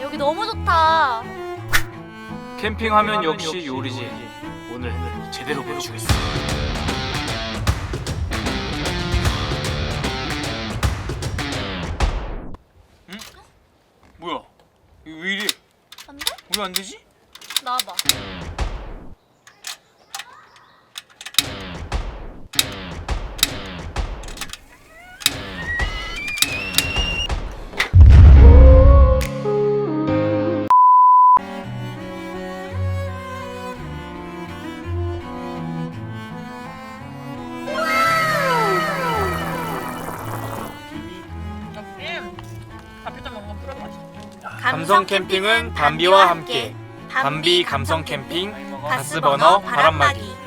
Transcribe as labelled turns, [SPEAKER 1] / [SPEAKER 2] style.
[SPEAKER 1] 여기 너무 좋다.
[SPEAKER 2] 캠핑하면 역시 요리지. 오늘 제대로 보여주겠어. 응? 뭐야? 이거 왜 이래?
[SPEAKER 1] 안 돼?
[SPEAKER 2] 왜 안 되지?
[SPEAKER 1] 나와봐.
[SPEAKER 3] 맛있어.
[SPEAKER 2] 감성 캠핑은 담비와 함께. 담비 감성 캠핑 가스버너 바람막이.